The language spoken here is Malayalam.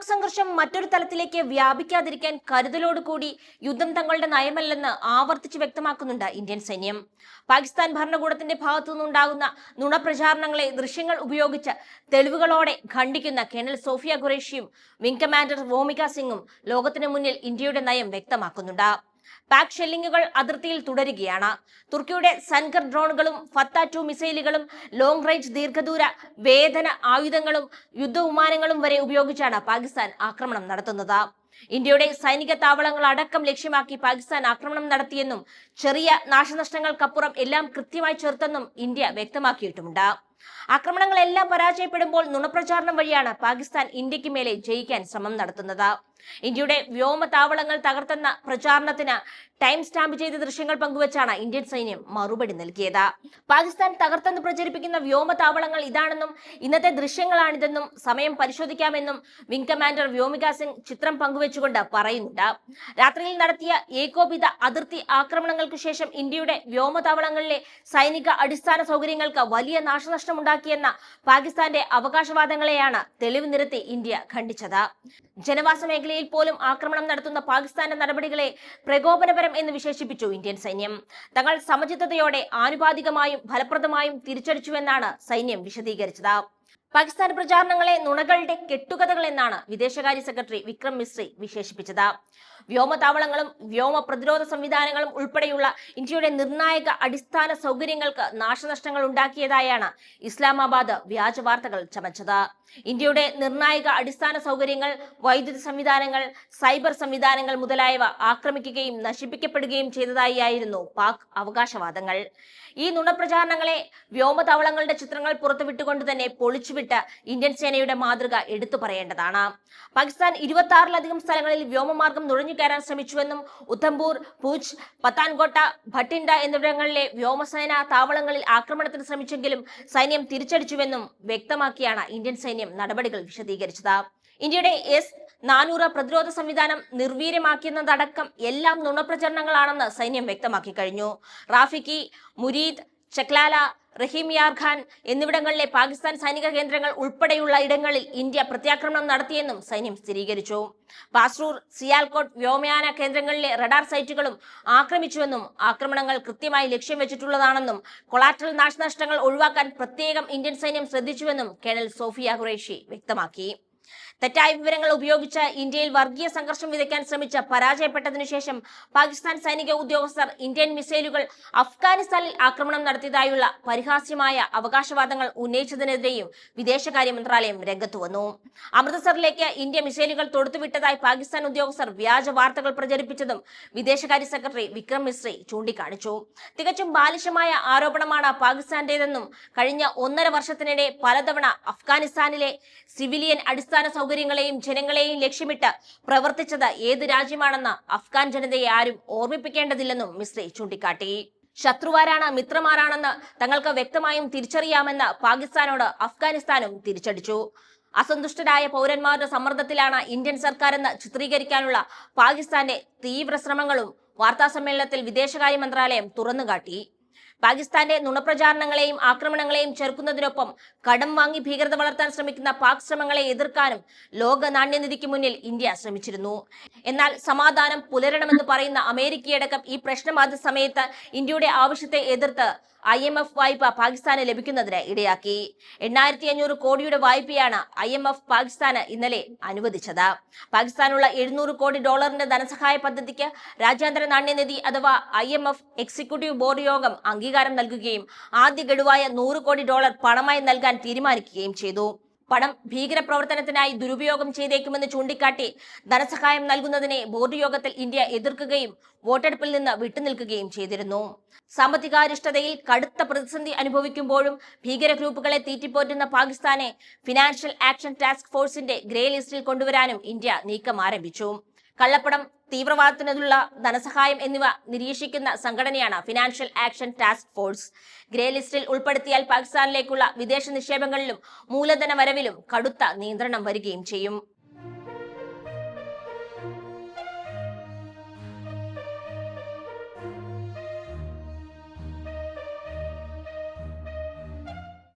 പാക് സംഘർഷം മറ്റൊരു തലത്തിലേക്ക് വ്യാപിക്കാതിരിക്കാൻ കരുതലോടുകൂടി യുദ്ധം തങ്ങളുടെ നയമല്ലെന്ന് ആവർത്തിച്ച് വ്യക്തമാക്കുന്നുണ്ട് ഇന്ത്യൻ സൈന്യം. പാകിസ്ഥാൻ ഭരണകൂടത്തിന്റെ ഭാഗത്തു നിന്നുണ്ടാകുന്ന നുണപ്രചാരണങ്ങളെ ദൃശ്യങ്ങൾ ഉപയോഗിച്ച് തെളിവുകളോടെ ഖണ്ഡിക്കുന്ന കേണൽ സോഫിയ ഖുറേഷിയും വിംഗ് കമാൻഡർ വോമിക സിംഗും ലോകത്തിന് മുന്നിൽ ഇന്ത്യയുടെ നയം വ്യക്തമാക്കുന്നുണ്ട്. പാക് ഷെല്ലിങ്ങുകൾ അതിർത്തിയിൽ തുടരുകയാണ്. തുർക്കിയുടെ സൻകർ ഡ്രോണുകളും ഫത്ത ടു മിസൈലുകളും ലോങ് റേഞ്ച് ദീർഘദൂര വേദന ആയുധങ്ങളും യുദ്ധവിമാനങ്ങളും വരെ ഉപയോഗിച്ചാണ് പാകിസ്ഥാൻ ആക്രമണം നടത്തുന്നത്. ഇന്ത്യയുടെ സൈനിക താവളങ്ങൾ അടക്കം ലക്ഷ്യമാക്കി പാകിസ്ഥാൻ ആക്രമണം നടത്തിയെന്നും ചെറിയ നാശനഷ്ടങ്ങൾക്കപ്പുറം എല്ലാം കൃത്യമായി ചേർത്തെന്നും ഇന്ത്യ വ്യക്തമാക്കിയിട്ടുമുണ്ട്. ആക്രമണങ്ങളെല്ലാം പരാജയപ്പെടുമ്പോൾ നുണപ്രചാരണം വഴിയാണ് പാകിസ്ഥാൻ ഇന്ത്യയ്ക്ക് മേലെ ജയിക്കാൻ ശ്രമം നടത്തുന്നത്. ഇന്ത്യയുടെ വ്യോമ താവളങ്ങൾ തകർത്തെന്ന പ്രചാരണത്തിന് ടൈം സ്റ്റാമ്പ് ചെയ്ത ദൃശ്യങ്ങൾ പങ്കുവച്ചാണ് ഇന്ത്യൻ സൈന്യം മറുപടി നൽകിയത്. പാകിസ്ഥാൻ തകർത്തെന്ന് പ്രചരിപ്പിക്കുന്ന വ്യോമ താവളങ്ങൾ ഇതാണെന്നും ഇന്നത്തെ ദൃശ്യങ്ങളാണിതെന്നും സമയം പരിശോധിക്കാമെന്നും വിംഗ് കമാൻഡർ വ്യോമിക സിംഗ് ചിത്രം പങ്കുവച്ചുകൊണ്ട് പറയുന്നുണ്ട്. രാത്രിയിൽ നടത്തിയ ഏകോപിത അതിർത്തി ആക്രമണങ്ങൾക്ക് ശേഷം ഇന്ത്യയുടെ വ്യോമതാവളങ്ങളിലെ സൈനിക അടിസ്ഥാന സൗകര്യങ്ങൾക്ക് വലിയ നാശനഷ്ടമുണ്ടാക്കിയെന്ന പാകിസ്ഥാന്റെ അവകാശവാദങ്ങളെയാണ് തെളിവ് നിരത്തി ഇന്ത്യ ഖണ്ഡിച്ചത്. ജനവാസ മേഖലയിൽ പോലും ആക്രമണം നടത്തുന്ന പാകിസ്ഥാന്റെ നടപടികളെ പ്രകോപനപരം എന്ന് വിശേഷിപ്പിച്ചു ഇന്ത്യൻ സൈന്യം. തങ്ങൾ സമചിത്തതയോടെ ആനുപാതികമായും ഫലപ്രദമായും തിരിച്ചടിച്ചുവെന്നാണ് സൈന്യം വിശദീകരിച്ചത്. പാകിസ്ഥാൻ പ്രചാരണങ്ങളെ നുണകളുടെ കെട്ടുകഥകൾ എന്നാണ് വിദേശകാര്യ സെക്രട്ടറി വിക്രം മിശ്രി വിശേഷിപ്പിച്ചത്. വ്യോമതാവളങ്ങളും വ്യോമ പ്രതിരോധ സംവിധാനങ്ങളും ഉൾപ്പെടെയുള്ള ഇന്ത്യയുടെ നിർണായക അടിസ്ഥാന സൗകര്യങ്ങൾക്ക് നാശനഷ്ടങ്ങൾ ഉണ്ടാക്കിയതായാണ് ഇസ്ലാമാബാദ് വ്യാജ വാർത്തകൾ ചമച്ചത്. ഇന്ത്യയുടെ നിർണായക അടിസ്ഥാന സൗകര്യങ്ങൾ വൈദ്യുതി സംവിധാനങ്ങൾ സൈബർ സംവിധാനങ്ങൾ മുതലായവ ആക്രമിക്കുകയും നശിപ്പിക്കപ്പെടുകയും ചെയ്തതായി ആയിരുന്നു പാക് അവകാശവാദങ്ങൾ. ഈ നുണപ്രചാരണങ്ങളെ വ്യോമതാവളങ്ങളുടെ ചിത്രങ്ങൾ പുറത്തുവിട്ടുകൊണ്ട് തന്നെ പൊളിച്ചുവിട്ട് ഇന്ത്യൻ സേനയുടെ മാതൃക എടുത്തു പറയേണ്ടതാണ്. പാകിസ്ഥാൻ ഇരുപത്തി ആറിലധികം സ്ഥലങ്ങളിൽ വ്യോമമാർഗം നുഴഞ്ഞു കയറാൻ ശ്രമിച്ചുവെന്നും ഉദ്ധംപൂർ പൂജ് പത്താൻകോട്ട ഭട്ടിൻഡ എന്നിവിടങ്ങളിലെ വ്യോമസേന താവളങ്ങളിൽ ആക്രമണത്തിന് ശ്രമിച്ചെങ്കിലും സൈന്യം തിരിച്ചടിച്ചുവെന്നും വ്യക്തമാക്കിയാണ് ഇന്ത്യൻ സൈന്യം നടപടികൾ വിശദീകരിച്ചത്. ഇന്ത്യയുടെ എസ് നാനൂറ് പ്രതിരോധ സംവിധാനം നിർവീര്യമാക്കിയെന്നതടക്കം എല്ലാം നുണപ്രചരണങ്ങളാണെന്ന് സൈന്യം വ്യക്തമാക്കി കഴിഞ്ഞു. റാഫിക്കി മുരീദ് ചക്ലാല റഹീം ഖാൻ എന്നിവിടങ്ങളിലെ പാകിസ്ഥാൻ സൈനിക കേന്ദ്രങ്ങൾ ഉൾപ്പെടെയുള്ള ഇടങ്ങളിൽ ഇന്ത്യ പ്രത്യാക്രമണം നടത്തിയെന്നും സൈന്യം സ്ഥിരീകരിച്ചു. പാസ്റൂർ സിയാൽകോട്ട് വ്യോമയാന കേന്ദ്രങ്ങളിലെ റഡാർ സൈറ്റുകളും ആക്രമിച്ചുവെന്നും ആക്രമണങ്ങൾ കൃത്യമായി ലക്ഷ്യം വെച്ചിട്ടുള്ളതാണെന്നും കൊളാറ്ററൽ നാശനഷ്ടങ്ങൾ ഒഴിവാക്കാൻ പ്രത്യേകം ഇന്ത്യൻ സൈന്യം ശ്രദ്ധിച്ചുവെന്നും കേണൽ സോഫിയ ഖുറേഷി വ്യക്തമാക്കി. തെറ്റായ വിവരങ്ങൾ ഉപയോഗിച്ച് ഇന്ത്യയിൽ വർഗീയ സംഘർഷം വിതയ്ക്കാൻ ശ്രമിച്ച് പരാജയപ്പെട്ടതിനു ശേഷം പാകിസ്ഥാൻ സൈനിക ഉദ്യോഗസ്ഥർ ഇന്ത്യൻ മിസൈലുകൾ അഫ്ഗാനിസ്ഥാനിൽ ആക്രമണം നടത്തിയതായുള്ള പരിഹാസ്യമായ അവകാശവാദങ്ങൾ ഉന്നയിച്ചതിനെതിരെയും വിദേശകാര്യ മന്ത്രാലയം രംഗത്തു വന്നു. അമൃതസറിലേക്ക് ഇന്ത്യ മിസൈലുകൾ തൊടുത്തുവിട്ടതായി പാകിസ്ഥാൻ ഉദ്യോഗസ്ഥർ വ്യാജ വാർത്തകൾ പ്രചരിപ്പിച്ചതും വിദേശകാര്യ സെക്രട്ടറി വിക്രം മിശ്രി ചൂണ്ടിക്കാണിച്ചു. തികച്ചും ബാലിശമായ ആരോപണമാണ് പാകിസ്ഥാന്റേതെന്നും കഴിഞ്ഞ ഒന്നര വർഷത്തിനിടെ പലതവണ അഫ്ഗാനിസ്ഥാനിലെ സിവിലിയൻ അടിസ്ഥാന സൗകര്യങ്ങളെയും ജനങ്ങളെയും ലക്ഷ്യമിട്ട് പ്രവർത്തിച്ചത് ഏത് രാജ്യമാണെന്ന് അഫ്ഗാൻ ജനതയെ ആരും ഓർമ്മിപ്പിക്കേണ്ടതില്ലെന്നും മിശ്രി ചൂണ്ടിക്കാട്ടി. ശത്രുവാരാണ് മിത്രമാരാണെന്ന് തങ്ങൾക്ക് വ്യക്തമായും തിരിച്ചറിയാമെന്ന് പാകിസ്ഥാനോട് അഫ്ഗാനിസ്ഥാനും തിരിച്ചടിച്ചു. അസന്തുഷ്ടരായ പൗരന്മാരുടെ സമ്മർദ്ദത്തിലാണ് ഇന്ത്യൻ സർക്കാരെന്ന് ചിത്രീകരിക്കാനുള്ള പാകിസ്ഥാന്റെ തീവ്ര ശ്രമങ്ങളും വാർത്താസമ്മേളനത്തിൽ വിദേശകാര്യ മന്ത്രാലയം തുറന്നുകാട്ടി. പാകിസ്ഥാന്റെ നുണപ്രചാരണങ്ങളെയും ആക്രമണങ്ങളെയും ചെറുക്കുന്നതിനൊപ്പം കടം വാങ്ങി ഭീകരത വളർത്താൻ ശ്രമിക്കുന്ന പാക് ശ്രമങ്ങളെ എതിർക്കാനും ലോക നാണ്യനിധിക്ക് മുന്നിൽ ഇന്ത്യ ശ്രമിച്ചിരുന്നു. എന്നാൽ സമാധാനം പുലരണമെന്ന് പറയുന്ന അമേരിക്കയടക്കം ഈ പ്രശ്നബാധ സമയത്ത് ഇന്ത്യയുടെ ആവശ്യത്തെ എതിർത്ത് ഐ എം എഫ് വായ്പ പാകിസ്ഥാന് ലഭിക്കുന്നതിന് ഇടയാക്കി. എണ്ണായിരത്തി അഞ്ഞൂറ് കോടിയുടെ വായ്പയാണ് ഐ എം എഫ് പാകിസ്ഥാന് ഇന്നലെ അനുവദിച്ചത്. പാകിസ്ഥാനുള്ള എഴുന്നൂറ് കോടി ഡോളറിന്റെ ധനസഹായ പദ്ധതിക്ക് രാജ്യാന്തര നാണ്യനിധി അഥവാ I M F executive board യോഗം അംഗീകാരം നൽകുകയും ആദ്യ ഗഡുവായ നൂറ് കോടി ഡോളർ പണമായി നൽകാൻ തീരുമാനിക്കുകയും ചെയ്തു. പണം ഭീകരപ്രവർത്തനത്തിനായി ദുരുപയോഗം ചെയ്തേക്കുമെന്ന് ചൂണ്ടിക്കാട്ടി ധനസഹായം നൽകുന്നതിനെ ബോർഡ് യോഗത്തിൽ ഇന്ത്യ എതിർക്കുകയും വോട്ടെടുപ്പിൽ നിന്ന് വിട്ടുനിൽക്കുകയും ചെയ്തിരുന്നു. സാമ്പത്തികാരിഷ്ടതയിൽ കടുത്ത പ്രതിസന്ധി അനുഭവിക്കുമ്പോഴും ഭീകര ഗ്രൂപ്പുകളെ തീറ്റിപ്പോറ്റുന്ന പാകിസ്ഥാനെ ഫിനാൻഷ്യൽ ആക്ഷൻ ടാസ്ക് ഫോഴ്സിന്റെ ഗ്രേ ലിസ്റ്റിൽ കൊണ്ടുവരാനും ഇന്ത്യ നീക്കം ആരംഭിച്ചു. കള്ളപ്പണം തീവ്രവാദത്തിനുള്ള ധനസഹായം എന്നിവ നിരീക്ഷിക്കുന്ന സംഘടനയാണ് financial action task force grey ലിസ്റ്റിൽ ഉൾപ്പെടുത്തിയാൽ പാകിസ്ഥാനിലേക്കുള്ള വിദേശ നിക്ഷേപങ്ങളിലും മൂലധന വരവിലും കടുത്ത നിയന്ത്രണം വരികയും ചെയ്യും.